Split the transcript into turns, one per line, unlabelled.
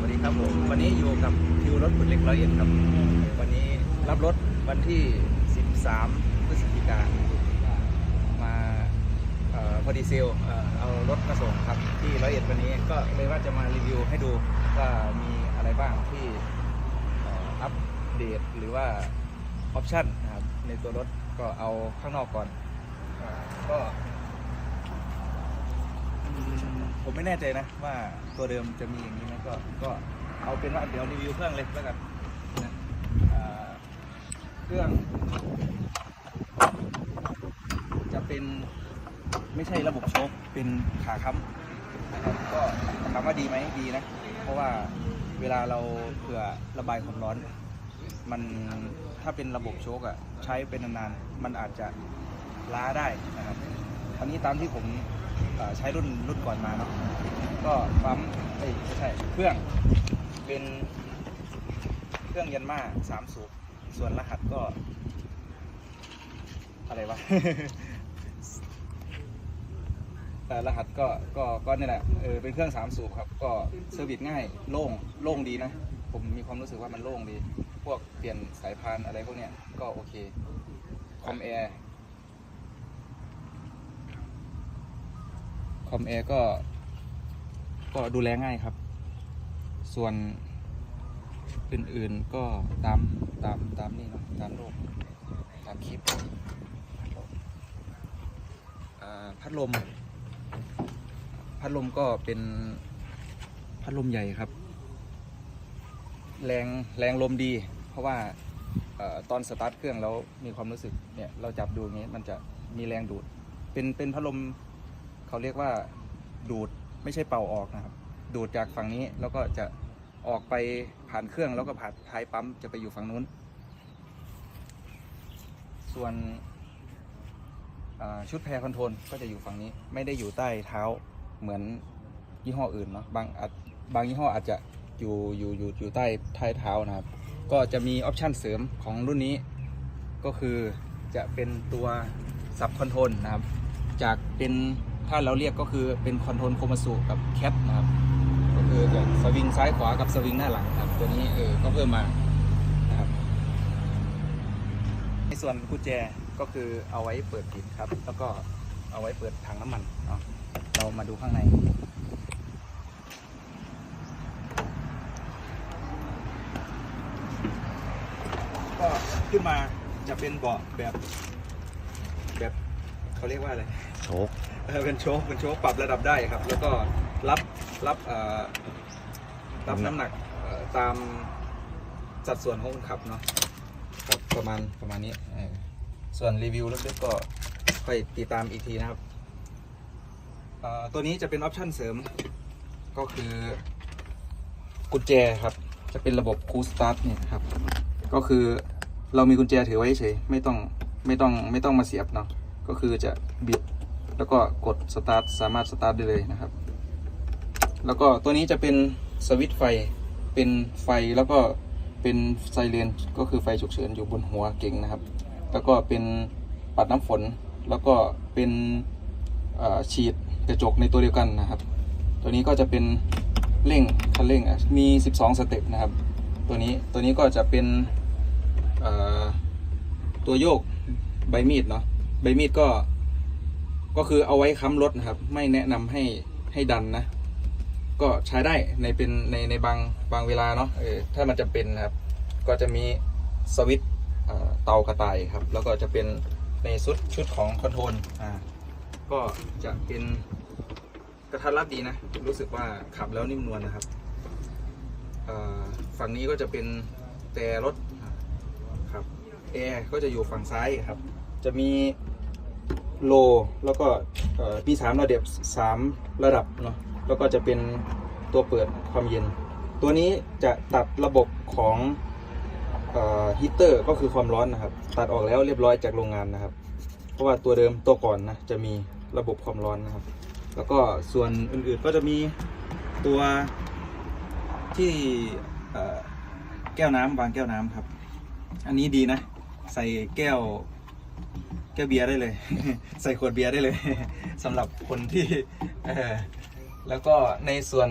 วัสดีครับผมวันนี้อยู่กับทิวรถขุดเหล็กร้อยเอ็ดครับ วันนี้รับรถวันที่ 13 พฤศจิกายนมาออพอดีเซลเอารถมาส่งครับที่ร้อยเอ็ดวันนี้ก็เลยว่าจะมารีวิวให้ดูว่ามีอะไรบ้างที่อ,อัปเดตหรือว่าออปชั่นนะครับในตัวรถก็เอาข้างนอกก่อนอก็ ผมไม่แน่ใจนะว่าตัวเดิมจะมีอย่างนี้ไหมก็ก็เอาเป็นว่าเดี๋ยวรีวิวเครื่องเลยแล้วกันนะอ่าเครื่อง จะเป็นไม่ใช่ระบบโชคเป็นขาค้ำนะครับก็ถามว่าดีไหมดีนะ เพราะว่าเวลาเราเผื่อระบายความร้อน มันถ้าเป็นระบบโชคอะใช้เป็นนานๆมันอาจจะล้าได้นะครับอันนี้ตามที่ผม ใช้รุ่นรุ่นก่อนมาเนาะก็ปั๊มเอ้ยไม่ใช่เครื่องเป็นเครื่องยันมาสามสูบส่วนรหัสก็ อะไรวะแต่รหัสก็ก็ก็นี่แหละเออเป็นเครื่องสามสูบครับ ก็เซอร์วิสง่ายโล่งโล่งดีนะ ผมมีความรู้สึกว่ามันโล่งดี พวกเปลี่ยนสายพานอะไรพวกเนี้ยก็โอเคคอมแอร์ คอมแอร์ก็ ก็ดูแลง่ายครับ ส่วนอื่นๆก็ตามตามตามนี่เนาะตามโลกตามคลิปพัดลม พัดลมก็เป็นพัดลมใหญ่ครับ แรงแรงลมดี เพราะว่าอตอนสตาร์ทเครื่องแล้วมีความรู้สึกเนี่ยเราจับดูอย่างนี้มันจะมีแรงดูด เป็นเป็นพัดลม เขาเรียกว่าดูดไม่ใช่เป่าออกนะครับ ดูดจากฝั่งนี้แล้วก็จะออกไปผ่านเครื่องแล้วก็ผ่านท้ายปั๊มจะไปอยู่ฝั่งนู้น ส่วนชุดแพรคอนโทรลก็จะอยู่ฝั่งนี้ ไม่ได้อยู่ใต้เท้าเหมือนยี่ห้ออื่นเนาะบางอาจบางยี่ห้ออาจจะอยู่อยู่อยู่อยู่ใต้ท้ายเท้านะครับ ก็จะมีออปชันเสริมของรุ่นนี้ ก็คือจะเป็นตัวสับคอนโทรลนะครับ จากเป็น ถ้าเราเรียกก็คือเป็นคอนโทรลโคมาสุกับแคปนะครับก็คือจะสวิงซ้ายขวากับสวิงหน้าหลังครับตัวนี้เออก็เพิ่มมานะครับในส่วนกุญแจก็คือเอาไว้เปิดปิดครับ แล้วก็เอาไว้เปิดถังน้ำมันเนาะเรามาดูข้างในก็ขึ้นมาจะเป็นเบาะแบบ แบบเขาเรียกว่าอะไร
โชค
เออเป็นโชคเป็นโชคปรับระดับได้ครับ แล้วก็รับรับเอ่อรับน้ำหนักเอ่อตามสัดส่วนของคนขับเนาะครับประมาณประมาณนี้เออส่วนรีวิวลึกๆก็ค่อยติดตามอีกทีนะครับเอ่อตัวนี้จะเป็นออปชั่นเสริม ก็คือกุญแจครับ จะเป็นระบบคูลสตาร์ทเนี่ยครับ ก็คือเรามีกุญแจถือไว้เฉยไม่ต้องไม่ต้องไม่ต้องมาเสียบเนาะก็คือจะบิด แล้วก็กดสตาร์ทสามารถสตาร์ทได้เลยนะครับ แล้วก็ตัวนี้จะเป็นสวิตช์ไฟเป็นไฟแล้วก็เป็นไซเรนก็คือไฟฉุกเฉินอยู่บนหัวเก่งนะครับ แล้วก็เป็นปัดน้ำฝน แล้วก็เป็นฉีดกระจกในตัวเดียวกันนะครับ ตัวนี้ก็จะเป็นเร่งคันเร่งมี 12 สเต็ปนะครับ ตัวนี้ตัวนี้ก็จะเป็นตัวโยกใบมีดเนาะใบมีดก็ ก็คือเอาไว้ค้ำรถนะครับ ไม่แนะนำให้ให้ดันนะ ก็ใช้ได้ในเป็นในในบางบางเวลาเนาะเออถ้ามันจะเป็นนะครับ ก็จะมีสวิตช์เอ่อเตากระต่ายครับ แล้วก็จะเป็นในชุดชุดของคอนโทรลอ่าก็จะเป็นกระทัดรัดดีนะ รู้สึกว่าขับแล้วนิ่มนวลนะครับฝั่งนี้ก็จะเป็นแต่รถครับแอร์ก็จะอยู่ฝั่งซ้ายครับ จะมี โลแล้วก็ปีสามระดับสามระดับเนาะแล้วก็จะเป็นตัวเปิดความเย็น ตัวนี้จะตัดระบบของฮีเตอร์ก็คือความร้อนนะครับ ตัดออกแล้วเรียบร้อยจากโรงงานนะครับ เพราะว่าตัวเดิมตัวก่อนนะจะมีระบบความร้อนนะครับ แล้วก็ส่วนอื่นๆก็จะมีตัวที่แก้วน้ำวางแก้วน้ำครับ อันนี้ดีนะ ใส่แก้ว แก้วเบียร์ได้เลย ใส่ขวดเบียร์ได้เลยสำหรับคนที่แล้วก็ในส่วน